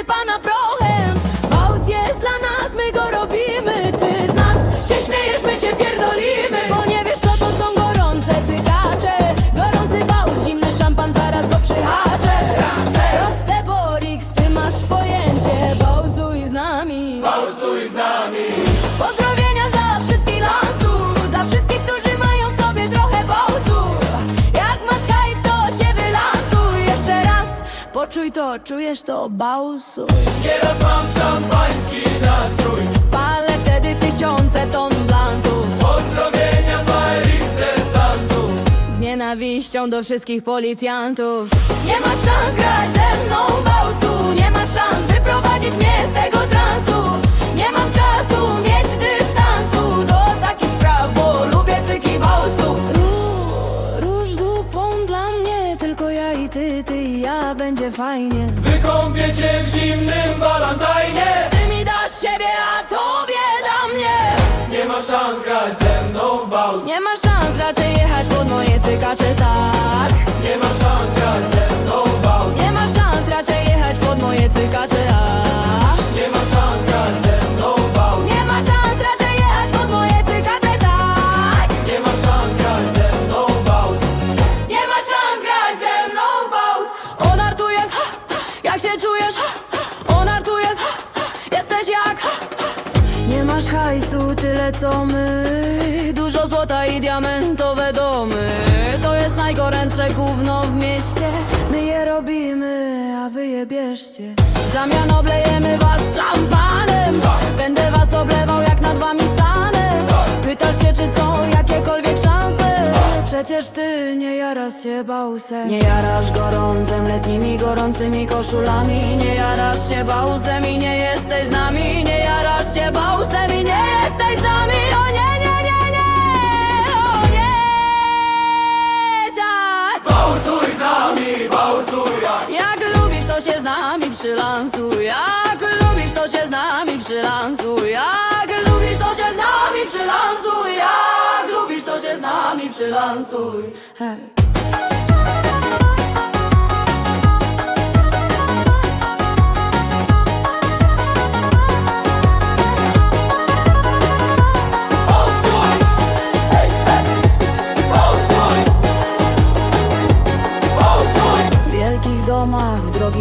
sepa na. Poczuj to, czujesz to, bausu Nieraz mam szampański nastrój. Palę wtedy tysiące ton blantów Pozdrowienia z Marix desantów Z nienawiścią do wszystkich policjantów. Nie ma szans grać ze mną bausu Nie ma szans wyprowadzić mnie z tego ja i ty, ty i ja Będzie fajnie. Wykąpię cię w zimnym balantajnie Ty mi dasz siebie, a tobie dam mnie. Nie ma szans grać ze mną w baus Nie ma szans raczej jechać pod moje cykacze, tak masz hajsu tyle co my. Dużo złota i diamentowe domy. To jest najgorętsze gówno w mieście. My je robimy, a wy je bierzcie. W zamian oblejemy was szampanem. Będę was oblewał jak nad wami stanę. Pytasz się czy są jakiekolwiek szanse? Przecież ty nie jarasz się bausem Nie jarasz gorącem, gorącymi koszulami Nie jarasz się bausem i nie jesteś z nami. Nie jarasz się bausem i nie jesteś z nami. O nie, nie, nie, nie O nie, tak. Bausuj z nami, jak Jak lubisz to się z nami przylansuj. Jak lubisz to się z nami przylansuj. Jak lubisz to się z nami przylansuj. Jak lubisz to się z nami przylansuj. Hej.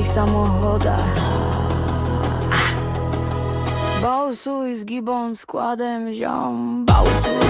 Samochodach. Bałsuj z gibą składem ziom Bałsuj